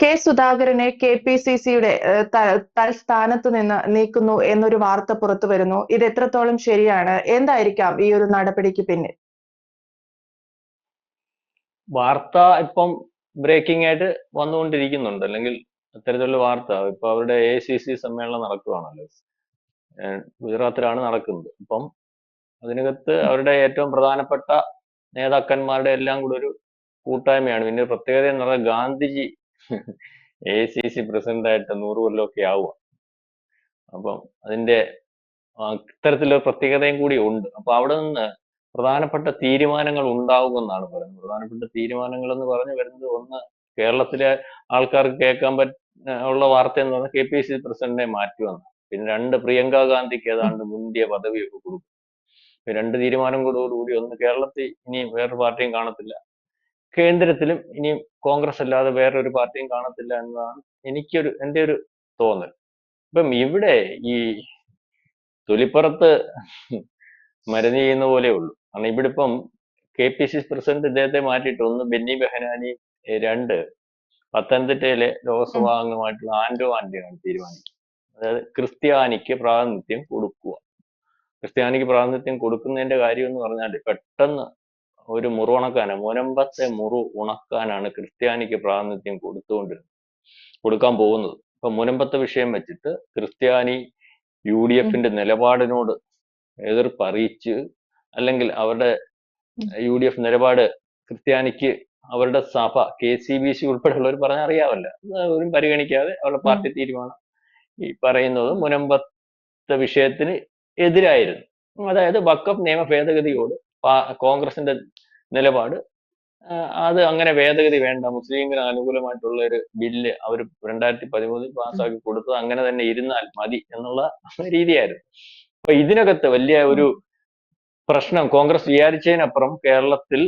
K സുധാകരനെ K P C സിയുടെ തൽസ്ഥാനത്ത് നിന്ന് നീക്കുന്നു എന്നൊരു വാർത്ത പുറത്തു വരുന്നു. ഇത് എത്രത്തോളം ശരിയാണ്? എന്തായിരിക്കാം ഈ ഒരു നടപടിക്ക് പിന്നിൽ? വാർത്ത ഇപ്പം ബ്രേക്കിംഗ് ആയിട്ട് വന്നുകൊണ്ടിരിക്കുന്നുണ്ട്. അല്ലെങ്കിൽ അത്തരത്തിലുള്ള വാർത്ത. ഇപ്പൊ അവരുടെ എ സി സി സമ്മേളനം നടക്കുകയാണല്ലോ ഗുജറാത്തിലാണ് നടക്കുന്നത്. അപ്പം അതിനകത്ത് അവരുടെ ഏറ്റവും പ്രധാനപ്പെട്ട നേതാക്കന്മാരുടെ എല്ലാം കൂടെ ഒരു കൂട്ടായ്മയാണ്. പിന്നെ പ്രത്യേകത എന്ന് പറഞ്ഞാൽ Gandhiji A C C president ആയിട്ട് നൂറ് കൊല്ലമൊക്കെ ആവുക. അപ്പം അതിന്റെ ഇത്തരത്തിലൊരു പ്രത്യേകതയും കൂടി ഉണ്ട്. അപ്പൊ അവിടെ നിന്ന് പ്രധാനപ്പെട്ട തീരുമാനങ്ങൾ ഉണ്ടാകുമെന്നാണ് പറയുന്നത്. പ്രധാനപ്പെട്ട തീരുമാനങ്ങൾ എന്ന് പറഞ്ഞു വരുന്നത് ഒന്ന് കേരളത്തിലെ ആൾക്കാർക്ക് കേൾക്കാൻ പറ്റ ഉള്ള വാർത്ത എന്ന് പറഞ്ഞാൽ കെ പി സി പ്രസിഡന്റിനെ മാറ്റുമെന്ന് പിന്നെ രണ്ട് പ്രിയങ്ക ഗാന്ധിക്ക് ഏതാണ്ട് മുന്തിയ പദവിയൊക്കെ കൊടുക്കും രണ്ട് തീരുമാനം കൂടി ഒന്ന് കേരളത്തിൽ ഇനി വേറൊരു പാർട്ടിയും കാണത്തില്ല. കേന്ദ്രത്തിലും ഇനിയും കോൺഗ്രസ് അല്ലാതെ വേറെ ഒരു പാർട്ടിയും കാണത്തില്ല എന്നതാണ് എനിക്കൊരു എന്റെ ഒരു തോന്നൽ. ഇപ്പം ഇവിടെ ഈ തൊലിപ്പുറത്ത് മരുന്ന് ചെയ്യുന്ന പോലെ ഉള്ളൂ. കാരണം ഇവിടെ ഇപ്പം കെ പി സി പ്രസിഡന്റ് ഇദ്ദേഹത്തെ മാറ്റിയിട്ട് ഒന്ന് ബെന്നി ബെഹനാനി രണ്ട് പത്തനംതിട്ടയിലെ ലോക്സഭാ അംഗമായിട്ടുള്ള ആന്റോ ആന്റിയാണ് തീരുമാനിക്കുന്നത്. അതായത് ക്രിസ്ത്യാനിക്ക് പ്രാതിനിധ്യം കൊടുക്കുക. ക്രിസ്ത്യാനിക്ക് പ്രാതിനിധ്യം കൊടുക്കുന്നതിന്റെ കാര്യം എന്ന് പറഞ്ഞാൽ പെട്ടെന്ന് ഒരു മുറു ഉണക്കാന്. മുനമ്പത്തെ മുറു ഉണക്കാനാണ് ക്രിസ്ത്യാനിക്ക് പ്രാതിനിധ്യം കൊടുത്തുകൊണ്ടിരുന്നത് കൊടുക്കാൻ പോകുന്നത്. ഇപ്പൊ മുനമ്പത്തെ വിഷയം വെച്ചിട്ട് ക്രിസ്ത്യാനി യു ഡി എഫിന്റെ നിലപാടിനോട് എതിർപ്പ് അറിയിച്ച് അല്ലെങ്കിൽ അവരുടെ യു ഡി എഫ് നിലപാട് ക്രിസ്ത്യാനിക്ക് അവരുടെ സഭ കെ സി ബി സി ഉൾപ്പെടെയുള്ളവർ പറഞ്ഞറിയാവല്ല അവരും പരിഗണിക്കാതെ അവരുടെ പാർട്ടി തീരുമാനം ഈ പറയുന്നത് മുനമ്പത്തെ വിഷയത്തിന് എതിരായിരുന്നു. അതായത് വക്കഫ് നിയമ ഭേദഗതിയോട് കോൺഗ്രസിന്റെ നിലപാട്. അത് അങ്ങനെ ഭേദഗതി വേണ്ട. മുസ്ലിംസിന് അനുകൂലമായിട്ടുള്ള ഒരു ബില്ല് അവർ രണ്ടായിരത്തി പതിമൂന്നിൽ പാസ്സാക്കി കൊടുത്തത് അങ്ങനെ തന്നെ ഇരുന്നാൽ മതി എന്നുള്ള രീതിയായിരുന്നു. അപ്പൊ ഇതിനകത്ത് വലിയ ഒരു പ്രശ്നം കോൺഗ്രസ് വിചാരിച്ചതിനപ്പുറം കേരളത്തിൽ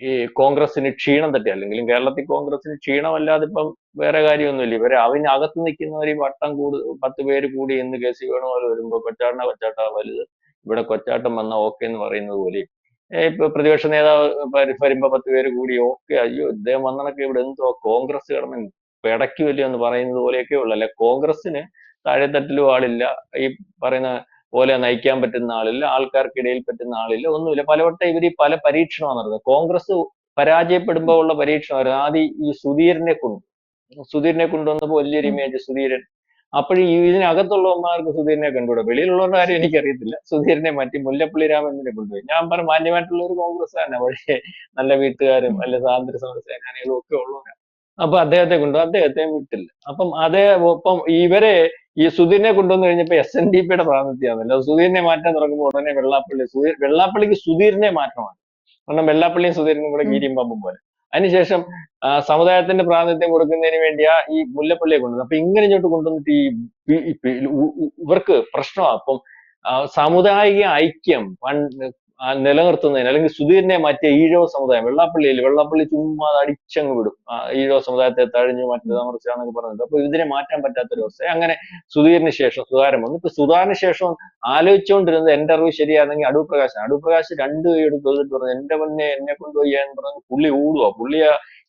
ഈ കോൺഗ്രസിന് ക്ഷീണം തട്ടി. അല്ലെങ്കിലും കേരളത്തിൽ കോൺഗ്രസിന് ക്ഷീണമല്ലാതെ ഇപ്പം വേറെ കാര്യമൊന്നുമില്ല. ഇവരെ അവനകത്ത് നിൽക്കുന്നവർ ഈ വട്ടം കൂട് പത്ത് പേര് കൂടി എന്ന് കെ സി വേണുപോലെ വരുമ്പോ. കൊച്ചാട്ട കൊച്ചാട്ട വലുത്. ഇവിടെ കൊച്ചാട്ടം വന്ന ഓക്കെ എന്ന് പറയുന്നത് പോലെ പ്രതിപക്ഷ നേതാവ് വരു- വരുമ്പോ പത്ത് പേര് കൂടി ഓക്കെ അയ്യോ ഇദ്ദേഹം വന്നണൊക്കെ ഇവിടെ എന്തോ കോൺഗ്രസ് കിടന്ന് പിടയ്ക്കുമല്ലോ എന്ന് പറയുന്നത് പോലെയൊക്കെ ഉള്ളു അല്ലെ കോൺഗ്രസിന് താഴെത്തട്ടിലും ആളില്ല. ഈ പറയുന്ന പോലെ നയിക്കാൻ പറ്റുന്ന ആളില്ല ആൾക്കാർക്കിടയിൽ പറ്റുന്ന ആളില്ല ഒന്നുമില്ല. പലവട്ടം ഇവർ ഈ പല പരീക്ഷണമാണ് നടന്നത് കോൺഗ്രസ് പരാജയപ്പെടുമ്പോൾ ഉള്ള പരീക്ഷണമായിരുന്നു. ആദ്യം ഈ സുധീരനെ കൊണ്ട്. സുധീരനെ കൊണ്ടുവന്നപ്പോൾ വലിയൊരു ഇമേജ് സുധീരൻ അപ്പോഴും ഈ ഇതിനകത്തുള്ളവന്മാർക്ക് സുധീരനെ കണ്ടുകൂടാ? വെളിയിലുള്ളവരുടെ കാര്യം എനിക്കറിയത്തില്ല. സുധീരനെ മാറ്റി മുല്ലപ്പള്ളി രാമചന്ദ്രനെ കൊണ്ടുപോയി. ഞാൻ പറഞ്ഞു മാന്യമായിട്ടുള്ള ഒരു കോൺഗ്രസ് തന്നെ പക്ഷേ നല്ല വീട്ടുകാരും നല്ല സ്വാതന്ത്ര്യ സമര സേനാനികളും ഒക്കെ ഉള്ളവരാണ് അപ്പൊ അദ്ദേഹത്തെ കൊണ്ടു അദ്ദേഹത്തെ വിട്ടില്ല. അപ്പം അതേ ഒപ്പം ഇവരെ ഈ സുധീരനെ കൊണ്ടുവന്നു കഴിഞ്ഞപ്പോ എസ് എൻ ഡി പിയുടെ പ്രാതിനിധ്യമാണല്ലോ. സുധീരനെ മാറ്റാൻ തുടങ്ങുമ്പോൾ ഉടനെ വെള്ളാപ്പള്ളി സുധീർ വെള്ളാപ്പള്ളിക്ക് സുധീരനെ മാറ്റമാണ്. കാരണം വെള്ളാപ്പള്ളിയും സുധീരനും കൂടെ. ഗീരിയും പമ്പും പോലെ. അതിനുശേഷം സമുദായത്തിന്റെ പ്രാതിനിധ്യം കൊടുക്കുന്നതിന് വേണ്ടിയാ ഈ മുല്ലപ്പള്ളിയെ കൊണ്ടുവന്നത്. അപ്പൊ ഇങ്ങനെ ഇങ്ങോട്ട് കൊണ്ടുവന്നിട്ട് ഈ ഇവർക്ക് പ്രശ്നമാണ് അപ്പം സാമുദായിക ഐക്യം നിലനിർത്തുന്നതിന് അല്ലെങ്കിൽ സുധീരനെ മാറ്റിയ ഈഴവ സമുദായം വെള്ളാപ്പള്ളിയിൽ വെള്ളാപ്പള്ളി ചുമ്മാ അടിച്ചങ്ങ് വിടും. ഈഴവ സമുദായത്തെ തഴഞ്ഞു മാറ്റുന്നത് മറിച്ചാന്നൊക്കെ പറഞ്ഞത് അപ്പൊ ഇതിനെ മാറ്റാൻ പറ്റാത്തൊരവസ്ഥ. അങ്ങനെ സുധീറിന് ശേഷം സുധാരൻ വന്നു. ഇപ്പൊ സുധാറിന് ശേഷം ആലോചിച്ചുകൊണ്ടിരുന്നത് എന്റെ അറിവ് ശരിയാണെങ്കിൽ അടൂർ പ്രകാശ് അടൂർ പ്രകാശ് രണ്ട് വന്നിട്ട് പറഞ്ഞു എന്റെ പൊന്നെ എന്നെ കൊണ്ടുപോയി എന്ന് പറഞ്ഞു പുള്ളി ഊടുക പുള്ളിയ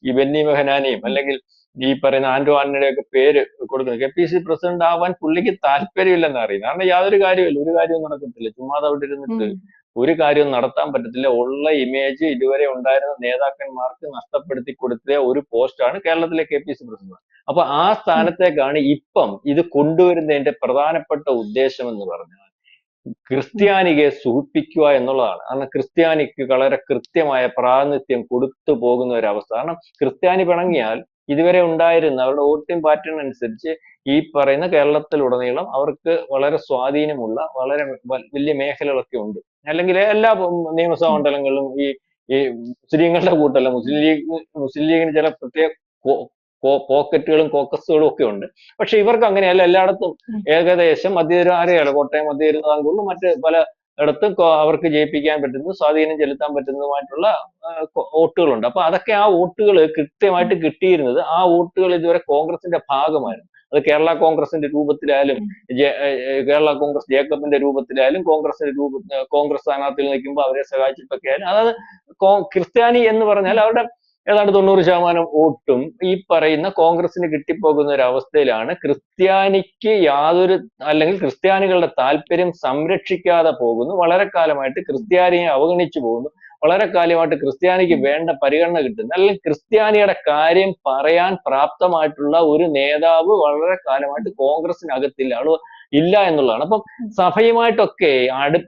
ഈ ബെന്നി മെഹനാനെയും അല്ലെങ്കിൽ ഈ പറയുന്ന ആൻഡോ ആന്റണിയുടെ ഒക്കെ പേര് കൊടുക്കുന്നത്. കെ പി സി പ്രസിഡന്റ് ആവാൻ പുള്ളിക്ക് താല്പര്യമില്ലെന്ന് അറിയുന്നത് കാരണം യാതൊരു കാര്യമില്ല ഒരു കാര്യവും നടക്കത്തില്ല. ചുമ്മാതെ അവിടെ ഇരുന്നിട്ട് ഒരു കാര്യവും നടത്താൻ പറ്റത്തില്ല. ഉള്ള ഇമേജ് ഇതുവരെ ഉണ്ടായിരുന്ന നേതാക്കന്മാർക്ക് നഷ്ടപ്പെടുത്തി കൊടുത്ത ഒരു പോസ്റ്റാണ് കേരളത്തിലെ കെ പി സി പ്രസിഡന്റ്. അപ്പൊ ആ സ്ഥാനത്തേക്കാണ് ഇപ്പം ഇത് കൊണ്ടുവരുന്നതിന്റെ പ്രധാനപ്പെട്ട ഉദ്ദേശം എന്ന് പറഞ്ഞാൽ ക്രിസ്ത്യാനികയെ സുഖിപ്പിക്കുക എന്നുള്ളതാണ്. കാരണം ക്രിസ്ത്യാനിക്ക് വളരെ കൃത്യമായ പ്രാതിനിധ്യം കൊടുത്തു പോകുന്ന ഒരു അവസ്ഥ. കാരണം ക്രിസ്ത്യാനി പിണങ്ങിയാൽ ഇതുവരെ ഉണ്ടായിരുന്ന അവരുടെ വോട്ടിംഗ് പാറ്റേൺ അനുസരിച്ച് ഈ പറയുന്ന കേരളത്തിലുടനീളം അവർക്ക് വളരെ സ്വാധീനമുള്ള വളരെ വലിയ മേഖലകളൊക്കെ ഉണ്ട്. അല്ലെങ്കിൽ എല്ലാ നിയമസഭാ മണ്ഡലങ്ങളിലും ഈ ഈ മുസ്ലിങ്ങളുടെ കൂട്ടല്ല. മുസ്ലിം ലീഗ് മുസ്ലിം ലീഗിന് ചില പ്രത്യേക പോക്കറ്റുകളും കോക്കസുകളും ഒക്കെ ഉണ്ട്. പക്ഷെ ഇവർക്ക് അങ്ങനെയല്ല എല്ലായിടത്തും. ഏകദേശം മധ്യതിര അറിയാലോ കോട്ടയം മധ്യതിരുവിതാംകൂറിലും മറ്റ് പല ഇടത്തും കൊ- അവർക്ക് ജയിപ്പിക്കാൻ പറ്റുന്നതും സ്വാധീനം ചെലുത്താൻ പറ്റുന്നതുമായിട്ടുള്ള വോട്ടുകളുണ്ട്. അപ്പൊ അതൊക്കെ ആ വോട്ടുകൾ കൃത്യമായിട്ട് കിട്ടിയിരുന്നത് ആ വോട്ടുകൾ ഇതുവരെ കോൺഗ്രസിന്റെ ഭാഗമായിരുന്നു. അത് കേരള കോൺഗ്രസിന്റെ രൂപത്തിലായാലും കേരള കോൺഗ്രസ് ജേക്കബിന്റെ രൂപത്തിലായാലും കോൺഗ്രസിന്റെ രൂപ കോൺഗ്രസ് സ്ഥാനാർത്ഥികൾ നിൽക്കുമ്പോൾ അവരെ സഹായിച്ചിട്ടൊക്കെ ആയാലും അതായത് ക്രിസ്ത്യാനി എന്ന് പറഞ്ഞാൽ അവരുടെ ഏതാണ്ട് തൊണ്ണൂറ് ശതമാനം വോട്ടും ഈ പറയുന്ന കോൺഗ്രസിന് കിട്ടിപ്പോകുന്ന ഒരു അവസ്ഥയിലാണ്. ക്രിസ്ത്യാനിക്ക് യാതൊരു അല്ലെങ്കിൽ ക്രിസ്ത്യാനികളുടെ താല്പര്യം സംരക്ഷിക്കാതെ പോകുന്നു. വളരെ കാലമായിട്ട് ക്രിസ്ത്യാനിയെ അവഗണിച്ചു പോകുന്നു. വളരെ കാലമായിട്ട് ക്രിസ്ത്യാനിക്ക് വേണ്ട പരിഗണന കിട്ടുന്നു അല്ലെങ്കിൽ ക്രിസ്ത്യാനിയുടെ കാര്യം പറയാൻ പ്രാപ്തമായിട്ടുള്ള ഒരു നേതാവ് വളരെ കാലമായിട്ട് കോൺഗ്രസിനകത്തില്ല ഇല്ല എന്നുള്ളതാണ്. അപ്പം സഭയുമായിട്ടൊക്കെ അടു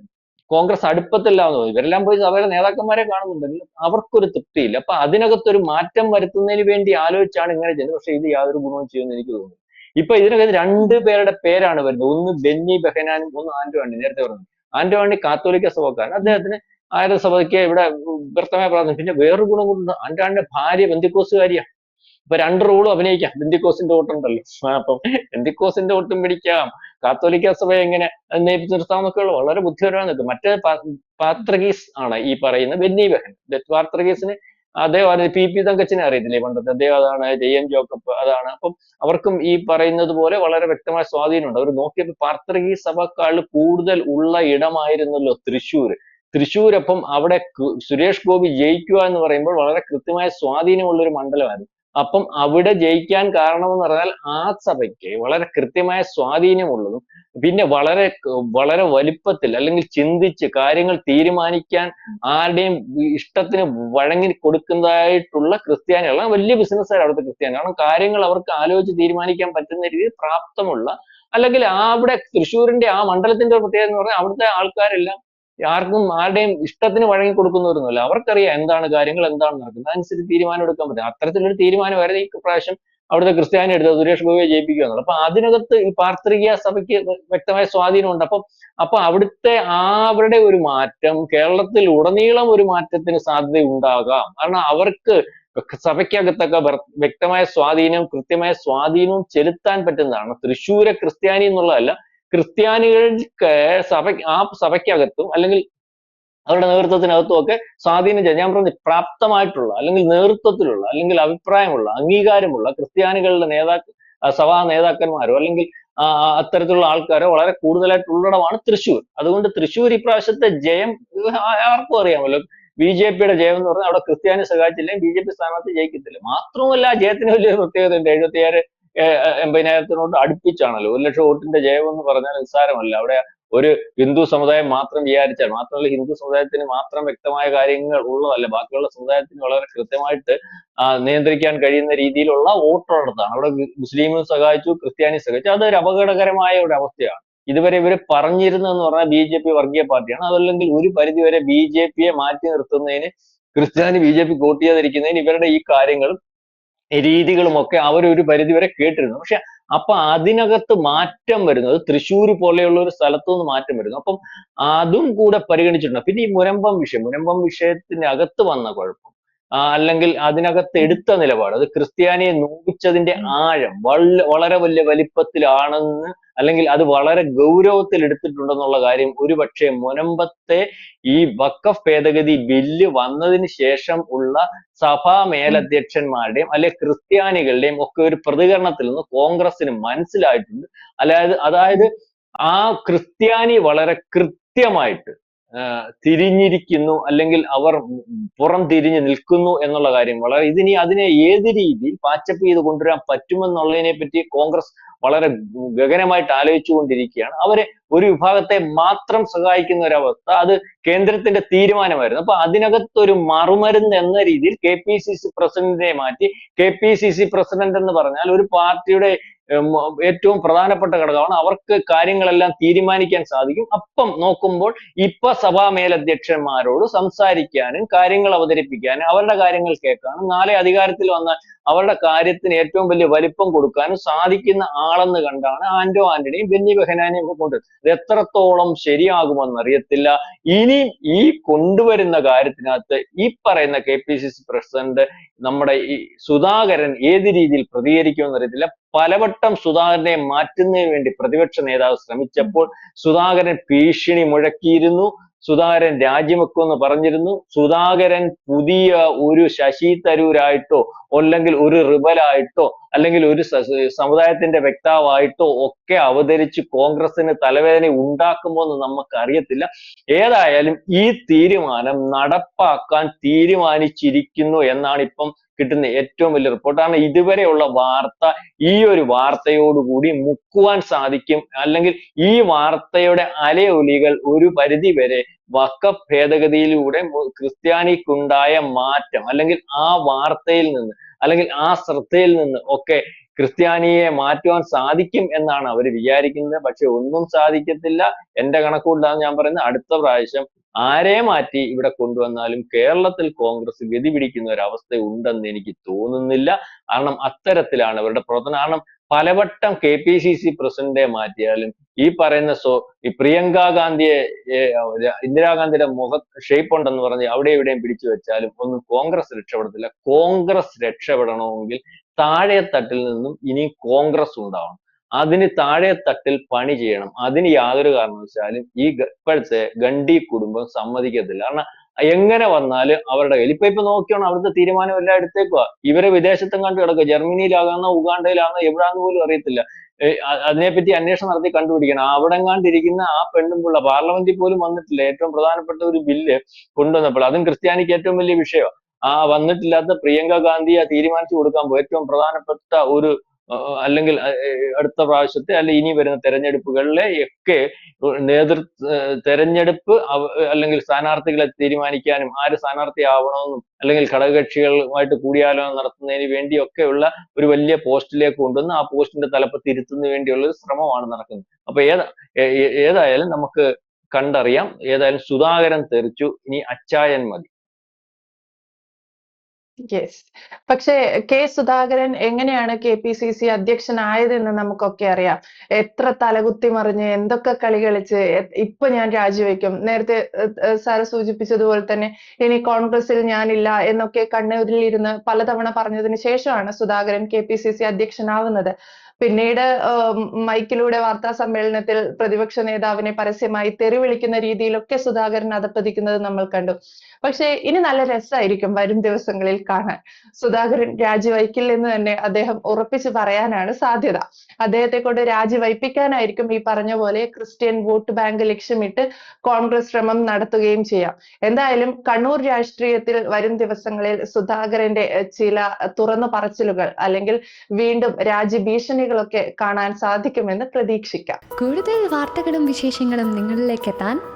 കോൺഗ്രസ് അടുപ്പത്തില്ലാന്ന് തോന്നി ഇവരെല്ലാം പോയി സഭയിലെ നേതാക്കന്മാരെ കാണുന്നുണ്ടെങ്കിലും അവർക്കൊരു തൃപ്തിയില്ല അപ്പൊ അതിനകത്തൊരു മാറ്റം വരുത്തുന്നതിന് വേണ്ടി ആലോചിച്ചാണ് ഇങ്ങനെ ചെയ്യുന്നത് പക്ഷെ ഇത് യാതൊരു ഗുണവും ചെയ്യുമെന്ന് എനിക്ക് തോന്നുന്നു ഇപ്പൊ ഇതിനകത്ത് രണ്ട് പേരുടെ പേരാണ് വരുന്നത് ഒന്ന് ബെന്നി ബെഹനാനും ഒന്ന് ആന്റോ ആണ്ടി നേരത്തെ പറഞ്ഞു ആന്റോ ആണ്ടി കാത്തോലിക്ക സഭക്കാരൻ അദ്ദേഹത്തിന് ആയിരം സഭയ്ക്ക് ഇവിടെ വ്യർത്ഥമായ പ്രാർത്ഥന പിന്നെ വേറൊരു ഗുണം കൊണ്ട് ആന്റോ ആണ്ടിന്റെ ഭാര്യ ബന്ധിക്കോസുകാരിയാ ഇപ്പൊ രണ്ട് റോളും അഭിനയിക്കാം. ബിന്ദിക്കോസിന്റെ വോട്ടുണ്ടല്ലോ ആ, അപ്പം ബിന്ദിക്കോസിന്റെ വോട്ടും പിടിക്കാം. കാത്തോലിക്ക സഭ എങ്ങനെ നയിപ്പിച്ചു നിർത്താമെന്നൊക്കെയുള്ള വളരെ ബുദ്ധിപരമായി നിൽക്കും മറ്റേ പാത്രഗീസ് ആണ് ഈ പറയുന്ന ബെന്നി ബെഹൻ. പാത്രഗീസിന് അദ്ദേഹം പി. പി. തങ്കച്ചിനെ അറിയത്തില്ലേ പണ്ടത്തെ? അദ്ദേഹം അതാണ് ജയൻ ജോക്കപ്പ് അതാണ്. അപ്പം അവർക്കും ഈ പറയുന്നത് പോലെ വളരെ വ്യക്തമായ സ്വാധീനമുണ്ട്. അവർ നോക്കിയപ്പോൾ പാർത്രഗീസ് സഭക്കാൾ കൂടുതൽ ഉള്ള ഇടമായിരുന്നല്ലോ തൃശ്ശൂർ അപ്പം അവിടെ സുരേഷ് ഗോപി ജയിക്കുക എന്ന് പറയുമ്പോൾ വളരെ കൃത്യമായ സ്വാധീനമുള്ള ഒരു മണ്ഡലമായിരുന്നു. അപ്പം അവിടെ ജയിക്കാൻ കാരണമെന്ന് പറഞ്ഞാൽ ആ സഭയ്ക്ക് വളരെ കൃത്യമായ സ്വാധീനമുള്ളതും പിന്നെ വളരെ വളരെ വലിപ്പത്തിൽ അല്ലെങ്കിൽ ചിന്തിച്ച് കാര്യങ്ങൾ തീരുമാനിക്കാൻ ആരുടെയും ഇഷ്ടത്തിന് വഴങ്ങി കൊടുക്കുന്നതായിട്ടുള്ള ക്രിസ്ത്യാനികളാണ്. വലിയ ബിസിനസ്സുകാർ അവിടുത്തെ ക്രിസ്ത്യാനി കാരണം കാര്യങ്ങൾ അവർക്ക് ആലോചിച്ച് തീരുമാനിക്കാൻ പറ്റുന്ന രീതിയിൽ പ്രാപ്തമുള്ള അല്ലെങ്കിൽ ആ അവിടെ തൃശ്ശൂരിന്റെ ആ മണ്ഡലത്തിന്റെ പ്രത്യേകത എന്ന് പറഞ്ഞാൽ അവിടുത്തെ ആൾക്കാരെല്ലാം ആർക്കും ആരുടെയും ഇഷ്ടത്തിന് വഴങ്ങി കൊടുക്കുന്നവരൊന്നുമല്ല അവർക്കറിയാം എന്താണ് കാര്യങ്ങൾ എന്താണ് നടക്കുന്നത്. അതനുസരിച്ച് തീരുമാനം എടുക്കാൻ പറ്റും. അത്തരത്തിലൊരു തീരുമാനം വരെ ഈ പ്രാവശ്യം അവിടുത്തെ ക്രിസ്ത്യാനി എടുത്തത് സുരേഷ് ഗോപിയെ ജയിപ്പിക്കുക എന്നുള്ളത് അപ്പൊ അതിനകത്ത് ഈ പാർത്രിക സഭയ്ക്ക് വ്യക്തമായ സ്വാധീനമുണ്ട്. അപ്പം അപ്പൊ അവിടുത്തെ അവരുടെ ഒരു മാറ്റം കേരളത്തിൽ ഉടനീളം ഒരു മാറ്റത്തിന് സാധ്യത ഉണ്ടാകാം കാരണം അവർക്ക് സഭയ്ക്കകത്തൊക്കെ വ്യ- വ്യക്തമായ സ്വാധീനം കൃത്യമായ സ്വാധീനവും ചെലുത്താൻ പറ്റുന്നതാണ്. തൃശ്ശൂരെ ക്രിസ്ത്യാനി എന്നുള്ളതല്ല ക്രിസ്ത്യാനികൾക്ക് സഭ ആ സഭയ്ക്കകത്തും അല്ലെങ്കിൽ അവരുടെ നേതൃത്വത്തിനകത്തും ഒക്കെ സ്വാധീനം ഞാൻ പറഞ്ഞു പ്രാപ്തമായിട്ടുള്ള അല്ലെങ്കിൽ നേതൃത്വത്തിലുള്ള അല്ലെങ്കിൽ അഭിപ്രായമുള്ള അംഗീകാരമുള്ള ക്രിസ്ത്യാനികളുടെ നേതാ സഭാ നേതാക്കന്മാരോ അല്ലെങ്കിൽ അത്തരത്തിലുള്ള ആൾക്കാരോ വളരെ കൂടുതലായിട്ടുള്ളടമാണ് തൃശ്ശൂർ. അതുകൊണ്ട് തൃശ്ശൂർ ഇപ്രാവശ്യത്തെ ജയം ആർക്കും അറിയാമല്ലോ. ബി ജെ പിയുടെ ജയം എന്ന് പറഞ്ഞാൽ അവിടെ ക്രിസ്ത്യാനി സഹായിച്ചില്ലെങ്കിൽ ബി ജെ പി സ്ഥാനാർത്ഥി ജയിക്കത്തില്ല. മാത്രമല്ല ജയത്തിന് വലിയ പ്രത്യേകത ഉണ്ട്. എഴുപത്തിയാറ് എൺപതിനായിരത്തിനോട് അടുപ്പിച്ചാണല്ലോ. ഒരു ലക്ഷം വോട്ടിന്റെ ജയം എന്ന് പറഞ്ഞാൽ നിസ്സാരമല്ല. അവിടെ ഒരു ഹിന്ദു സമുദായം മാത്രം വിചാരിച്ചാൽ മാത്രമല്ല ഹിന്ദു സമുദായത്തിന് മാത്രം വ്യക്തമായ കാര്യങ്ങൾ ഉള്ളതല്ല. ബാക്കിയുള്ള സമുദായത്തിന് വളരെ കൃത്യമായിട്ട് നിയന്ത്രിക്കാൻ കഴിയുന്ന രീതിയിലുള്ള വോട്ടോടത്താണ് അവിടെ മുസ്ലിമും സഹായിച്ചു ക്രിസ്ത്യാനി സഹായിച്ചു. അതൊരു അപകടകരമായ ഒരു അവസ്ഥയാണ്. ഇതുവരെ ഇവർ പറഞ്ഞിരുന്നതെന്ന് പറഞ്ഞാൽ ബി ജെ പി വർഗീയ പാർട്ടിയാണ്. അതല്ലെങ്കിൽ ഒരു പരിധിവരെ ബി ജെ പിയെ മാറ്റി നിർത്തുന്നതിന് ക്രിസ്ത്യാനി ബി ജെ പി വോട്ട് ചെയ്യാതിരിക്കുന്നതിന് ഇവരുടെ ഈ കാര്യങ്ങളും രീതികളും ഒക്കെ അവർ ഒരു പരിധിവരെ കേട്ടിരുന്നു. പക്ഷെ അപ്പൊ അതിനകത്ത് മാറ്റം വരുന്നത് തൃശ്ശൂർ പോലെയുള്ള ഒരു സ്ഥലത്തു നിന്ന് മാറ്റം വരുന്നു. അപ്പം അതും കൂടെ പരിഗണിച്ചിട്ടുണ്ട്. പിന്നെ ഈ മുരമ്പം വിഷയം. മുരമ്പം വിഷയത്തിന് അകത്ത് വന്ന കുഴപ്പം അല്ലെങ്കിൽ അതിനകത്ത് എടുത്ത നിലപാട് അത് ക്രിസ്ത്യാനിയെ നോവിച്ചതിന്റെ ആഴം വള- വളരെ വലിയ വലിപ്പത്തിലാണെന്ന് അല്ലെങ്കിൽ അത് വളരെ ഗൗരവത്തിൽ എടുത്തിട്ടുണ്ടെന്നുള്ള കാര്യം ഒരുപക്ഷെ മുനമ്പത്തെ ഈ വക്കഫ് ഭേദഗതി ബില്ല് വന്നതിന് ശേഷം ഉള്ള സഭാ മേലധ്യക്ഷന്മാരുടെയും അല്ലെ ക്രിസ്ത്യാനികളുടെയും ഒക്കെ ഒരു പ്രതികരണത്തിൽ നിന്ന് കോൺഗ്രസിന് മനസ്സിലായിട്ടുണ്ട്. അതായത് അതായത് ആ ക്രിസ്ത്യാനി വളരെ കൃത്യമായിട്ട് തിരിഞ്ഞിരിക്കുന്നു അല്ലെങ്കിൽ അവർ പുറം തിരിഞ്ഞ് നിൽക്കുന്നു എന്നുള്ള കാര്യം വളരെ ഇതിനി അതിനെ ഏത് രീതിയിൽ പാച്ചപ്പ് ചെയ്ത് കൊണ്ടുവരാൻ പറ്റുമെന്നുള്ളതിനെ പറ്റി കോൺഗ്രസ് വളരെ ഗഗനമായിട്ട് ആലോചിച്ചുകൊണ്ടിരിക്കുകയാണ്. അവരെ ഒരു വിഭാഗത്തെ മാത്രം സഹായിക്കുന്ന ഒരവസ്ഥ അത് കേന്ദ്രത്തിന്റെ തീരുമാനമായിരുന്നു. അപ്പൊ അതിനകത്ത് ഒരു മറുമരുന്ന് എന്ന രീതിയിൽ കെ പി സി സി പ്രസിഡന്റിനെ മാറ്റി K P C C president എന്ന് പറഞ്ഞാൽ ഒരു പാർട്ടിയുടെ ഏറ്റവും പ്രധാനപ്പെട്ട ഘടകമാണ്. അവർക്ക് കാര്യങ്ങളെല്ലാം തീരുമാനിക്കാൻ സാധിക്കും. അപ്പം നോക്കുമ്പോൾ ഇപ്പൊ സഭാ മേലധ്യക്ഷന്മാരോട് സംസാരിക്കാനും കാര്യങ്ങൾ അവതരിപ്പിക്കാനും അവരുടെ കാര്യങ്ങൾ കേൾക്കാനും നാളെ അധികാരത്തിൽ വന്നാൽ അവരുടെ കാര്യത്തിന് ഏറ്റവും വലിയ വലിപ്പം കൊടുക്കാനും സാധിക്കുന്ന ആളെന്ന് കണ്ടാണ് ആന്റോ ആന്റണിയും ബെന്നി ബെഹനാനെയും ഒക്കെ കൊണ്ടുവരുന്നത് ഇത് എത്രത്തോളം ശരിയാകുമെന്ന് അറിയത്തില്ല ഇനി ഈ കൊണ്ടുവരുന്ന കാര്യത്തിനകത്ത് ഈ പറയുന്ന K P C C president നമ്മുടെ ഈ സുധാകരൻ ഏത് രീതിയിൽ പ്രതികരിക്കുമെന്ന് അറിയത്തില്ല പലവട്ടം സുധാകരനെ മാറ്റുന്നതിന് വേണ്ടി പ്രതിപക്ഷ നേതാവ് ശ്രമിച്ചപ്പോൾ സുധാകരൻ ഭീഷണി മുഴക്കിയിരുന്നു സുധാകരൻ രാജിവെക്കുമെന്ന് പറഞ്ഞിരുന്നു. സുധാകരൻ പുതിയ ഒരു ശശി തരൂരായിട്ടോ അല്ലെങ്കിൽ ഒരു റിബലായിട്ടോ അല്ലെങ്കിൽ ഒരു സമുദായത്തിന്റെ വ്യക്താവായിട്ടോ ഒക്കെ അവതരിച്ച് കോൺഗ്രസിന് തലവേദന ഉണ്ടാക്കുമോ എന്ന് നമുക്ക് അറിയത്തില്ല ഏതായാലും ഈ തീരുമാനം നടപ്പാക്കാൻ തീരുമാനിച്ചിരിക്കുന്നു എന്നാണ് ഇപ്പം കിട്ടുന്ന ഏറ്റവും വലിയ റിപ്പോർട്ട് കാരണം ഇതുവരെയുള്ള വാർത്ത ഈ ഒരു വാർത്തയോടുകൂടി മുക്കുവാൻ സാധിക്കും. അല്ലെങ്കിൽ ഈ വാർത്തയുടെ അലയൊലികൾ ഒരു പരിധി വരെ വക്ക ഭേദഗതിയിലൂടെ ക്രിസ്ത്യാനിക്കുണ്ടായ മാറ്റം അല്ലെങ്കിൽ ആ വാർത്തയിൽ നിന്ന് അല്ലെങ്കിൽ ആ ശ്രദ്ധയിൽ നിന്ന് ഒക്കെ ക്രിസ്ത്യാനിയെ മാറ്റുവാൻ സാധിക്കും എന്നാണ് അവർ വിചാരിക്കുന്നത്. പക്ഷെ ഒന്നും സാധിക്കത്തില്ല. എന്റെ കണക്കുകൊണ്ടാണ് ഞാൻ പറയുന്നത്. അടുത്ത പ്രാവശ്യം ആരെ മാറ്റി ഇവിടെ കൊണ്ടുവന്നാലും കേരളത്തിൽ കോൺഗ്രസ് ഗതി പിടിക്കുന്ന ഒരു അവസ്ഥ ഉണ്ടെന്ന് എനിക്ക് തോന്നുന്നില്ല. കാരണം അത്തരത്തിലാണ് അവരുടെ പ്രവർത്തനം. കാരണം പലവട്ടം കെ പി സി സി പ്രസിഡന്റെ മാറ്റിയാലും ഈ പറയുന്ന സോ ഈ പ്രിയങ്ക ഗാന്ധിയെ ഇന്ദിരാഗാന്ധിയുടെ മുഖ ഷേപ്പ് ഉണ്ടെന്ന് പറഞ്ഞ് അവിടെ എവിടെയും പിടിച്ചു വെച്ചാലും ഒന്നും കോൺഗ്രസ് രക്ഷപ്പെടത്തില്ല. കോൺഗ്രസ് രക്ഷപ്പെടണമെങ്കിൽ താഴെ തട്ടിൽ നിന്നും ഇനി കോൺഗ്രസ് ഉണ്ടാവണം. അതിന് താഴെ തട്ടിൽ പണി ചെയ്യണം. അതിന് യാതൊരു കാരണവശാലും ഈ ഇപ്പോഴത്തെ ഗണ്ഡി കുടുംബം സമ്മതിക്കത്തില്ല. കാരണം എങ്ങനെ വന്നാലും അവരുടെ കയ്യിൽ ഇപ്പൊ ഇപ്പൊ നോക്കിയാണ് അവിടുത്തെ തീരുമാനം എല്ലാം എടുത്തേക്കുക ഇവരെ വിദേശത്തും കണ്ടു കിടക്കുക. ജർമ്മനിയിലാകാന്നോ ഉഗാണ്ടയിലാണോ എവിടാന്ന് പോലും അറിയത്തില്ല. അതിനെപ്പറ്റി അന്വേഷണം നടത്തി കണ്ടുപിടിക്കണം. അവിടെ കണ്ടിരിക്കുന്ന ആ പെണ്ണും പിള്ള പാർലമെന്റിൽ പോലും വന്നിട്ടില്ല. ഏറ്റവും പ്രധാനപ്പെട്ട ഒരു ബില്ല് കൊണ്ടുവന്നപ്പോൾ. അതും ക്രിസ്ത്യാനിക്ക് ഏറ്റവും വലിയ വിഷയമാണ് ആ വന്നിട്ടില്ലാത്ത പ്രിയങ്ക ഗാന്ധിയെ തീരുമാനിച്ചു കൊടുക്കാൻ പോകും ഏറ്റവും പ്രധാനപ്പെട്ട ഒരു അല്ലെങ്കിൽ അടുത്ത പ്രാവശ്യത്തെ അല്ലെ ഇനി വരുന്ന തെരഞ്ഞെടുപ്പുകളിലെ ഒക്കെ നേതൃ തെരഞ്ഞെടുപ്പ് അല്ലെങ്കിൽ സ്ഥാനാർത്ഥികളെ തീരുമാനിക്കാനും ആര് സ്ഥാനാർത്ഥി ആവണമെന്നും അല്ലെങ്കിൽ ഘടകകക്ഷികളുമായിട്ട് കൂടിയാലോചന നടത്തുന്നതിന് വേണ്ടിയൊക്കെയുള്ള ഒരു വലിയ പോസ്റ്റിലേക്ക് കൊണ്ടുവന്ന് ആ പോസ്റ്റിന്റെ തലപ്പത്ത് തിരുത്തുന്നതിന് വേണ്ടിയുള്ള ഒരു ശ്രമമാണ് നടക്കുന്നത്. അപ്പൊ ഏതാ ഏതായാലും നമുക്ക് കണ്ടറിയാം. ഏതായാലും സുധാകരൻ തെറിച്ചു. ഇനി അച്ചായൻ മതി. യെസ് പക്ഷേ കെ. സുധാകരൻ എങ്ങനെയാണ് കെ പി സി സി അധ്യക്ഷനായതെന്ന് നമുക്കൊക്കെ അറിയാം. എത്ര തലകുത്തി മറിഞ്ഞ് എന്തൊക്കെ കളി കളിച്ച് ഇപ്പൊ ഞാൻ രാജിവെക്കും. നേരത്തെ സാറ് സൂചിപ്പിച്ചതുപോലെ തന്നെ ഇനി കോൺഗ്രസിൽ ഞാനില്ല എന്നൊക്കെ കണ്ണൂരിലിരുന്ന് പലതവണ പറഞ്ഞതിന് ശേഷമാണ് Sudhakaran K P C C അധ്യക്ഷനാവുന്നത്. പിന്നീട് മൈക്കിലൂടെ വാർത്താ സമ്മേളനത്തിൽ പ്രതിപക്ഷ നേതാവിനെ പരസ്യമായി തെറി വിളിക്കുന്ന രീതിയിലൊക്കെ സുധാകരൻ അധപ്പതിക്കുന്നത് നമ്മൾ കണ്ടു. പക്ഷേ ഇനി നല്ല രസമായിരിക്കും വരും ദിവസങ്ങളിൽ കാണാൻ. സുധാകരൻ രാജിവയ്ക്കില്ലെന്ന് തന്നെ അദ്ദേഹം ഉറപ്പിച്ചു പറയാനാണ് സാധ്യത. അദ്ദേഹത്തെ കൊണ്ട് രാജിവയ്പ്പിക്കാനായിരിക്കും ഈ പറഞ്ഞ പോലെ ക്രിസ്ത്യൻ വോട്ട് ബാങ്ക് ലക്ഷ്യമിട്ട് കോൺഗ്രസ് ശ്രമം നടത്തുകയും ചെയ്യാം. എന്തായാലും കണ്ണൂർ രാഷ്ട്രീയത്തിൽ വരും ദിവസങ്ങളിൽ സുധാകരന്റെ ചില തുറന്നു പറച്ചിലുകൾ അല്ലെങ്കിൽ വീണ്ടും രാജ്യഭീഷണികളൊക്കെ കാണാൻ സാധിക്കുമെന്ന് പ്രതീക്ഷിക്കാം. കൂടുതൽ വാർത്തകളും വിശേഷങ്ങളും നിങ്ങളിലേക്ക് എത്താൻ